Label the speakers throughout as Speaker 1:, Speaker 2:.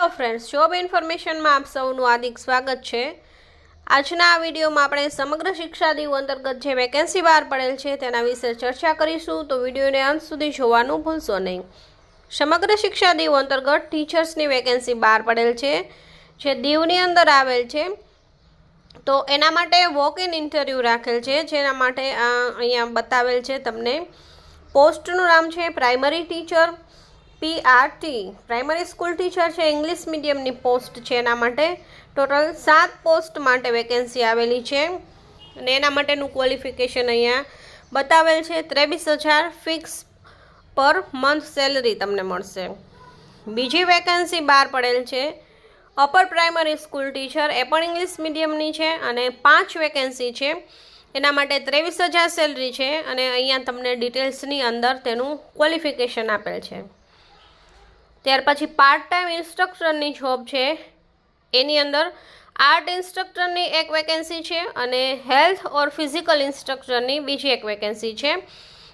Speaker 1: Hello friends job ઇન્ફોર્મેશનમાં આપ સૌનું હાર્દિક સ્વાગત છે. આજના આ વિડીયોમાં આપણે સમગ્ર શિક્ષા દીવ અંતર્ગત જે વેકેન્સી બહાર પડેલ છે તેના વિશે ચર્ચા કરીશું, તો વિડીયોને અંત સુધી જોવાનું ભૂલશો નહીં. સમગ્ર શિક્ષા દીવ અંતર્ગત ટીચર્સની વેકેન્સી બહાર પડેલ છે, જે દીવની અંદર આવેલ છે. તો એના માટે વોક ઇન ઇન્ટરવ્યૂ રાખેલ છે, જેના માટે અહીંયા બતાવેલ છે તમને. પોસ્ટનું નામ છે primary teacher PRT primary school teacher છે ઇંગ્લિશ મીડિયમની પોસ્ટ છે એના માટે. ટોટલ સાત પોસ્ટ માટે વેકેન્સી આવેલી છે. અને એના માટેનું ક્વોલિફિકેશન અહીંયા બતાવેલ છે, ત્રેવીસ હજાર ફિક્સ પર મંથ સેલરી તમને મળશે. બીજી વેકેન્સી બહાર પડેલ છે અપર પ્રાઇમરી સ્કૂલ ટીચર એ પણ ઇંગ્લિશ મીડિયમની છે અને પાંચ વેકેન્સી છે. એના માટે ત્રેવીસ હજાર સેલરી છે અને અહીંયા તમને ડિટેલ્સની અંદર તેનું ક્વોલિફિકેશન આપેલ છે. ત્યાર પછી પાર્ટ ટાઈમ ઇન્સ્ટ્રક્ટરની જોબ છે. એની અંદર આર્ટ ઇન્સ્ટ્રક્ટરની એક વેકેન્સી છે અને હેલ્થ ઓર ફિઝિકલ ઇન્સ્ટ્રક્ટરની બીજી એક વેકેન્સી છે.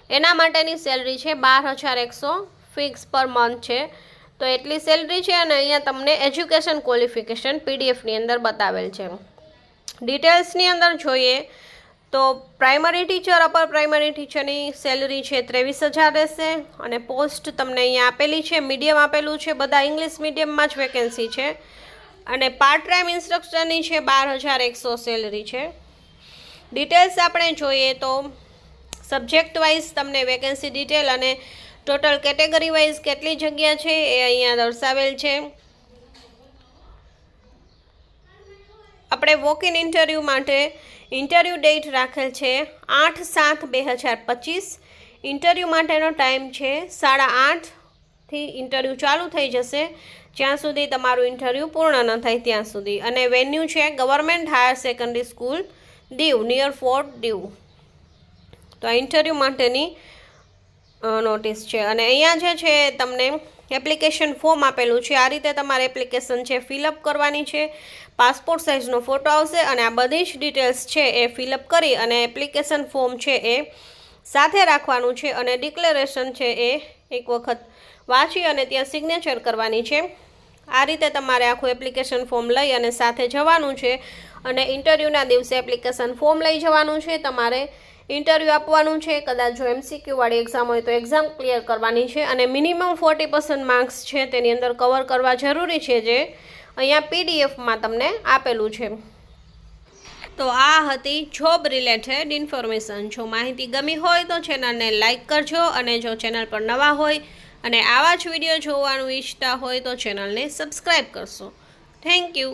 Speaker 1: એના માટેની સેલરી છે બાર હજાર એકસો ફિક્સ પર મંથ છે. તો એટલી સેલરી છે અને અહીંયા તમને એજ્યુકેશન ક્વોલિફિકેશન પીડીએફની અંદર બતાવેલ છે. ડિટેલ્સની અંદર જોઈએ તો પ્રાઇમરી ટીચર અપર પ્રાઇમરી ટીચરની સેલરી છે ત્રેવીસ હજાર રહેશે અને પોસ્ટ તમને અહીંયા આપેલી છે મીડિયમ આપેલું છે, બધા ઇંગ્લિશ મીડિયમમાં જ વેકેન્સી છે. અને પાર્ટ ટાઈમ ઇન્સ્ટ્રક્ટરની છે બાર હજાર એકસો સેલરી છે. ડિટેલ્સ આપણે જોઈએ તો સબ્જેક્ટ વાઇઝ તમને વેકેન્સી ડિટેલ અને ટોટલ કેટેગરી વાઇઝ કેટલી જગ્યા છે એ અહીંયા દર્શાવેલ છે. આપણે વોક ઇન ઇન્ટરવ્યૂ માટે ઇન્ટરવ્યૂ ડેટ રાખેલ છે આઠ સાત બે હજાર પચીસ. ઇન્ટરવ્યૂ માટેનો ટાઈમ છે સાડા આઠથી ઇન્ટરવ્યૂ ચાલુ થઈ જશે. જ્યાં સુધી તમારું ઇન્ટરવ્યૂ પૂર્ણ ન થાય ત્યાં સુધી. અને વેન્યુ છે government higher secondary school Diu near fort Diu તો આ ઇન્ટરવ્યૂ માટેની નોટિસ છે. અને અહીંયા જે છે તમને એપ્લિકેશન ફોર્મ આપેલું છે. આ રીતે તમારે એપ્લિકેશન છે, ફિલઅપ કરવાની છે. પાસપોર્ટ સાઇઝનો ફોટો આવશે અને આ બધી જ ડિટેલ્સ છે એ ફિલઅપ કરી અને એપ્લિકેશન ફોર્મ છે એ સાથે રાખવાનું છે અને ડિક્લેરેશન છે એ એક વખત વાંચી અને ત્યાં સિગ્નેચર કરવાની છે. આ રીતે તમારે આખું એપ્લિકેશન ફોર્મ લઈ અને સાથે જવાનું છે અને ઇન્ટરવ્યૂના દિવસે એપ્લિકેશન ફોર્મ લઈ જવાનું છે. તમારે ઇન્ટરવ્યૂ આપવાનું છે. કદાચ જો એમસીક્યુ વાળી એક્ઝામ હોય તો એક્ઝામ ક્લિયર કરવાની છે અને મિનિમમ ફોર્ટી પર્સન્ટ માર્ક્સ છે તેની અંદર કવર કરવા જરૂરી છે જે અહીંયા પીડીએફમાં તમને આપેલું છે. તો આ હતી જોબ રિલેટેડ ઇન્ફોર્મેશન જો માહિતી ગમી હોય તો ચેનલને લાઇક કરજો અને જો ચેનલ પર નવા હોય અને આવા જ વીડિયો જોવાનું ઈચ્છતા હોય તો ચેનલને સબસ્ક્રાઈબ કરશો. Thank you